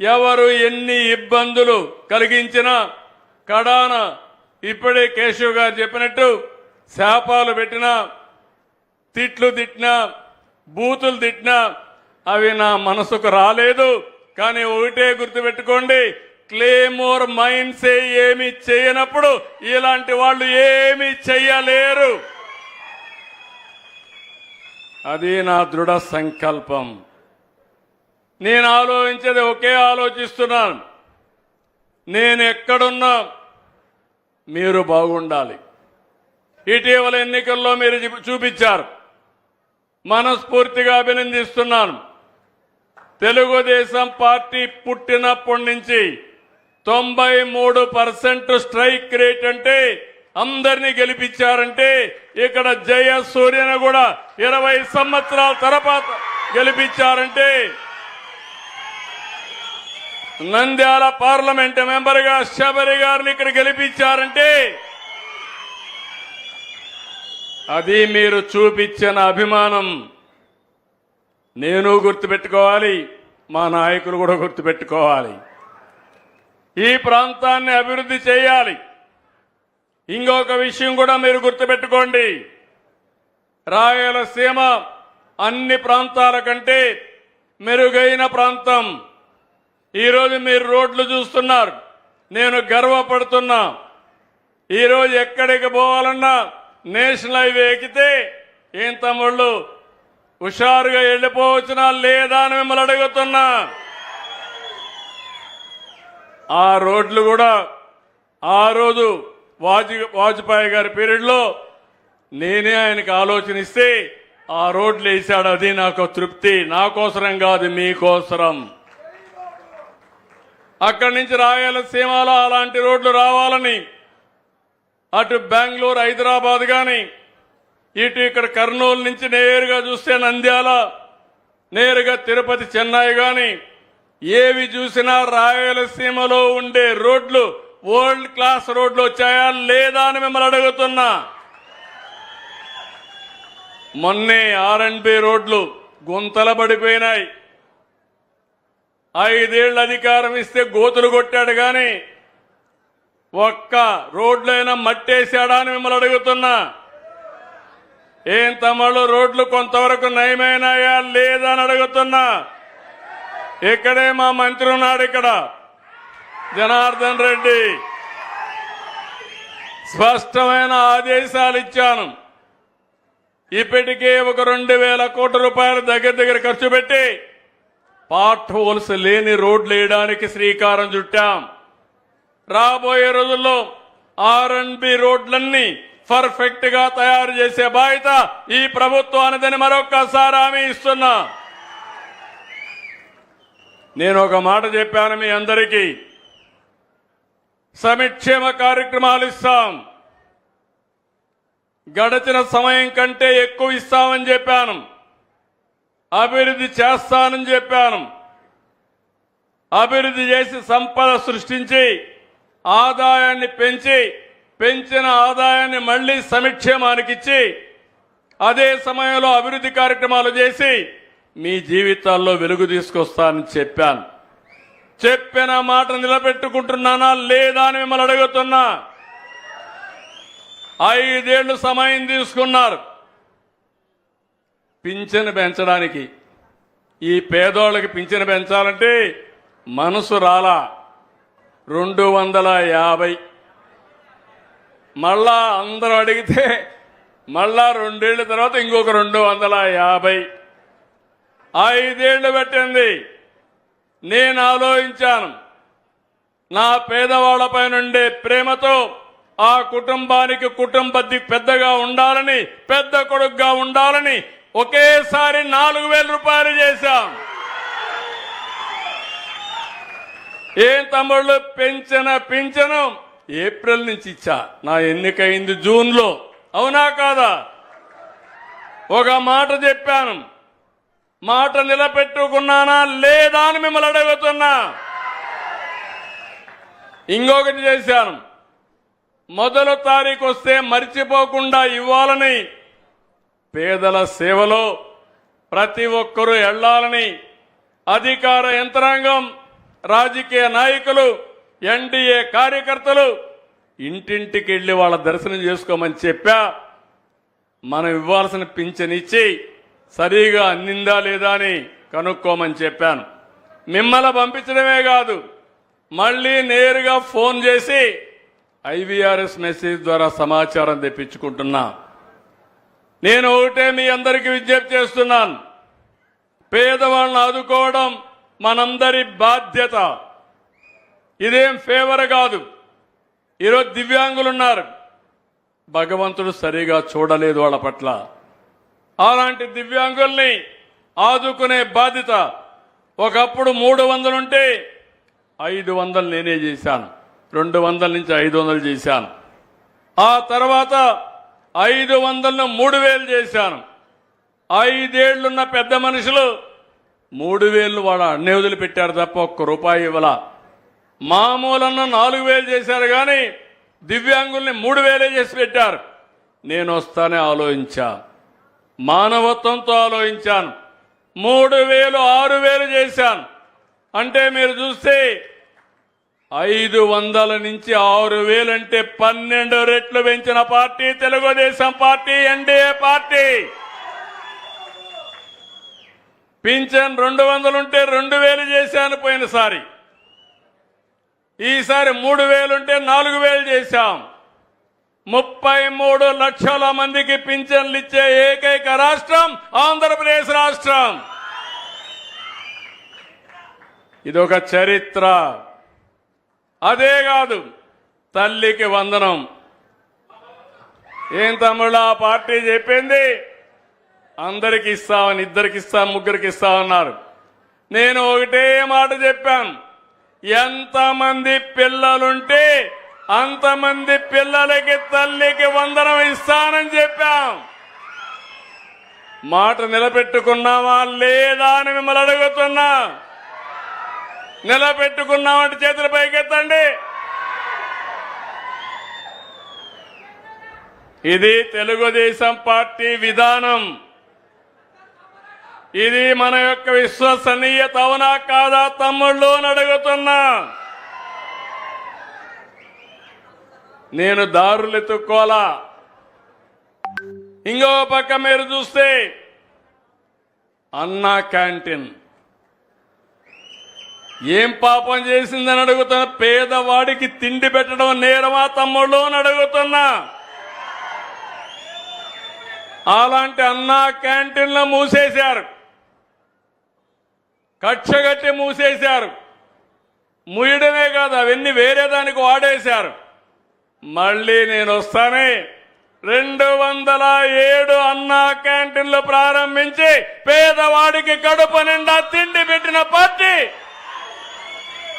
ఎవరు ఎన్ని ఇబ్బందులు కలిగించినా కడాన ఇప్పుడే కేశవ్ గారు చెప్పినట్టు శాపాలు పెట్టినా తిట్లు తిట్టినా బూతులు తిట్టినా అవి నా మనసుకు రాలేదు. కానీ ఒకటే గుర్తుపెట్టుకోండి క్లేమోర్ మైండ్సే ఏమి చేయనప్పుడు ఇలాంటి వాళ్ళు ఏమి చెయ్యలేరు. అది నా దృఢ సంకల్పం. నేను ఆలోచించేది ఒకే ఆలోచిస్తున్నాను. నేను ఎక్కడున్నా మీరు బాగుండాలి. ఇటీవల ఎన్నికల్లో మీరు చూపించారు. మనస్ఫూర్తిగా అభినందిస్తున్నాను. తెలుగుదేశం పార్టీ పుట్టినప్పటి నుంచి తొంభై మూడు పర్సెంట్ స్ట్రైక్ రేట్ అంటే అందరినీ గెలిపించారంటే ఇక్కడ జయ సూర్యను కూడా ఇరవై సంవత్సరాల తర్వాత గెలిపించారంటే నంద్యాల పార్లమెంట్ మెంబర్గా శబరి గారిని ఇక్కడ గెలిపించారంటే అది మీరు చూపించిన అభిమానం. నేను గుర్తుపెట్టుకోవాలి మా నాయకులు కూడా గుర్తుపెట్టుకోవాలి. ఈ ప్రాంతాన్ని అభివృద్ధి చేయాలి. ఇంకొక విషయం కూడా మీరు గుర్తుపెట్టుకోండి. రాయలసీమ అన్ని ప్రాంతాల కంటే మెరుగైన ప్రాంతం. ఈరోజు మీరు రోడ్లు చూస్తున్నారు. నేను గర్వపడుతున్నా. ఈరోజు ఎక్కడికి పోవాలన్నా నేషనల్ హైవే ఎక్కితే ఏం తమ్ముళ్ళు? హుషారుగా వెళ్ళిపోవచ్చునా లేదా అని మిమ్మల్ని అడుగుతున్నా. ఆ రోడ్లు కూడా ఆ రోజు వాజ్ వాజ్పేయి గారి పీరియడ్లో నేనే ఆయనకు ఆలోచన ఇస్తే ఆ రోడ్లు వేసాడు అది నాకు తృప్తి. నా కోసరం కాదు మీకోసరం అక్కడి నుంచి రాయలసీమలో అలాంటి రోడ్లు రావాలని అటు బెంగళూరు హైదరాబాద్ కానీ ఇటు ఇక్కడ కర్నూలు నుంచి నేరుగా చూస్తే నంద్యాల నేరుగా తిరుపతి చెన్నై కానీ ఏవి చూసినా రాయలసీమలో ఉండే రోడ్లు వరల్డ్ క్లాస్ రోడ్లు వచ్చాయా లేదా అని మిమ్మల్ని అడుగుతున్నా. మొన్నే ఆర్ అండ్ బి రోడ్లు గుంతల పడిపోయినాయి. ఐదేళ్ళ అధికారం ఇస్తే గోతులు కొట్టాడు కానీ ఒక్క రోడ్లైనా మట్టేశాడా అని మిమ్మల్ని అడుగుతున్నా. ఏం తమ్ముళ్ళు రోడ్లు కొంతవరకు నయమైనాయా లేదా అని అడుగుతున్నా. ఇక్కడే మా మంత్రి ఉన్నాడు ఇక్కడ జనార్దన్ రెడ్డి. స్పష్టమైన ఆదేశాలు ఇచ్చాను. ఇప్పటికే ఒక రెండు వేల కోట్ల రూపాయలు దగ్గర దగ్గర ఖర్చు పెట్టి పార్ట్ హోల్స్ లేని రోడ్లు వేయడానికి శ్రీకారం చుట్టాం. రాబోయే రోజుల్లో ఆర్ అండ్ బి రోడ్లన్నీ పర్ఫెక్ట్గా తయారు చేసే బాధ్యత ఈ ప్రభుత్వానిదని మరొక్కసారి హామీ ఇస్తున్నా. నేను ఒక మాట చెప్పాను మీ అందరికీ. సమిక్షేమ కార్యక్రమాలు ఇస్తాం. గడిచిన సమయం కంటే ఎక్కువ ఇస్తామని చెప్పాను. అభివృద్ధి చేస్తానని చెప్పాను. అభివృద్ధి చేసి సంపద సృష్టించి ఆదాయాన్ని పెంచి పెంచిన ఆదాయాన్ని మళ్ళీ సమిక్షేమానికి ఇచ్చి అదే సమయంలో అభివృద్ధి కార్యక్రమాలు చేసి మీ జీవితాల్లో వెలుగు తీసుకొస్తానని చెప్పాను. చెప్పిన మాట నిలబెట్టుకుంటున్నానా లేదా అని మిమ్మల్ని అడుగుతున్నా. ఐదేళ్ళు సమయం తీసుకున్నారు. పింఛను పెంచడానికి. ఈ పేదోళ్ళకి పింఛను పెంచాలంటే మనసు రాలా. రెండు వందల యాభై. మళ్ళా అందరూ అడిగితే మళ్ళా రెండేళ్ళ తర్వాత ఇంకొక రెండు వందల యాభై. ఐదేళ్ళు పెట్టింది. నేను ఆలోచించాను. నా పేదవాళ్ళపై నుండే ప్రేమతో ఆ కుటుంబానికి కుటుంబ పెద్దగా ఉండాలని పెద్ద కొడుకుగా ఉండాలని ఒకేసారి నాలుగు వేల రూపాయలు చేశాం. ఏం తమ్ముళ్ళు? పెంచిన పింఛను. ఏప్రిల్ నుంచి ఇచ్చా. నా ఎన్నికైంది జూన్లో అవునా కాదా? ఒక మాట చెప్పాను. మాట నిలబెట్టుకున్నానా లేదా అని మిమ్మల్ని అడుగుతున్నా. ఇంకొకటి చేశాను. మొదలు తారీఖు వస్తే మర్చిపోకుండా ఇవ్వాలని పేదల సేవలో ప్రతి ఒక్కరూ వెళ్ళాలని అధికార యంత్రాంగం రాజకీయ నాయకులు ఎన్డీఏ కార్యకర్తలు ఇంటింటికి వెళ్ళి వాళ్ళ దర్శనం చేసుకోమని చెప్పా. మనం ఇవ్వాల్సిన పింఛనిచ్చి సరిగా అందిందా లేదా అని కనుక్కోమని చెప్పాను. మిమ్మల్ని పంపించడమే కాదు మళ్ళీ నేరుగా ఫోన్ చేసి ఐవీఆర్ఎస్ మెసేజ్ ద్వారా సమాచారం తెప్పించుకుంటున్నా. నేను ఒకటే మీ అందరికీ విజ్ఞప్తి చేస్తున్నాను. పేదవాళ్ళని ఆదుకోవడం మనందరి బాధ్యత. ఇదేం ఫేవర్ కాదు. ఈరోజు దివ్యాంగులు ఉన్నారు. భగవంతుడు సరిగా చూడలేదు వాళ్ళ పట్ల. అలాంటి దివ్యాంగుల్ని ఆదుకునే బాధ్యత ఒకప్పుడు మూడు వందలుంటే ఐదు వందలు నేనే చేశాను. రెండు వందల నుంచి ఐదు వందలు చేశాను. ఆ తర్వాత ఐదు వందలను మూడు వేలు చేశాను. ఐదేళ్ళున్న పెద్ద మనుషులు మూడు వేలు వాళ్ళ అన్ని వదిలిపెట్టారు తప్ప ఒక్క రూపాయి ఇవ్వాల. మామూలన్న నాలుగు వేలు చేశారు కానీ దివ్యాంగుల్ని మూడు వేలే చేసి పెట్టారు. నేను వస్తానే ఆలోచించా. మానవత్వంతో ఆలోచించాను. మూడు వేలు ఆరు వేలు చేశాను. అంటే మీరు చూస్తే ఐదు వందల నుంచి ఆరు వేలంటే పన్నెండు రెట్లు పెంచిన party Telugu Desam party NDA party. Pension రెండు వందలుంటే రెండు వేలు చేశాను పోయినసారి. ఈసారి మూడు వేలుంటే నాలుగు వేలు చేశాం. ముప్పై మూడు లక్షల మందికి పింఛన్లు ఇచ్చే ఏకైక రాష్ట్రం ఆంధ్రప్రదేశ్ రాష్ట్రం. ఇదొక చరిత్ర. అదే కాదు తల్లికి వందనం. ఏం తమ్ముళ్ళు ఆ పార్టీ చెప్పింది? అందరికి ఇస్తామని ఇద్దరికి ఇస్తాం ముగ్గురికి ఇస్తామన్నారు నేను ఒకటే మాట చెప్పాను. ఎంతమంది పిల్లలుంటే అంతమంది పిల్లలకి తల్లికి వందనం ఇస్తానని చెప్పాం. మాట నిలబెట్టుకున్నామా లేదా అని మిమ్మల్ని అడుగుతున్నా. నిలబెట్టుకున్నామంటే చేతులు పైకెత్తండి. ఇది తెలుగుదేశం పార్టీ విధానం. ఇది మన యొక్క విశ్వసనీయత అవునా కాదా తమ్ముళ్ళు అని అడుగుతున్నా. నేను దారులు ఎత్తుక్కోలా ఇంకో పక్క మీరు చూస్తే అన్నా క్యాంటీన్. ఏం పాపం చేసిందని అడుగుతున్నా పేదవాడికి తిండి పెట్టడం నేరమా తమ్ముళ్ళు అని అడుగుతున్నా. అలాంటి అన్నా క్యాంటీన్లు మూసేశారు. కక్షగట్టి మూసేశారు. ముయ్యడమే కాదు అవన్నీ వేరే దానికి వాడేశారు. మళ్ళీ నేను వస్తానే. రెండు వందల ఏడు అన్నా క్యాంటీన్లు ప్రారంభించి పేదవాడికి కడుపు నిండా తిండి పెట్టిన పార్టీ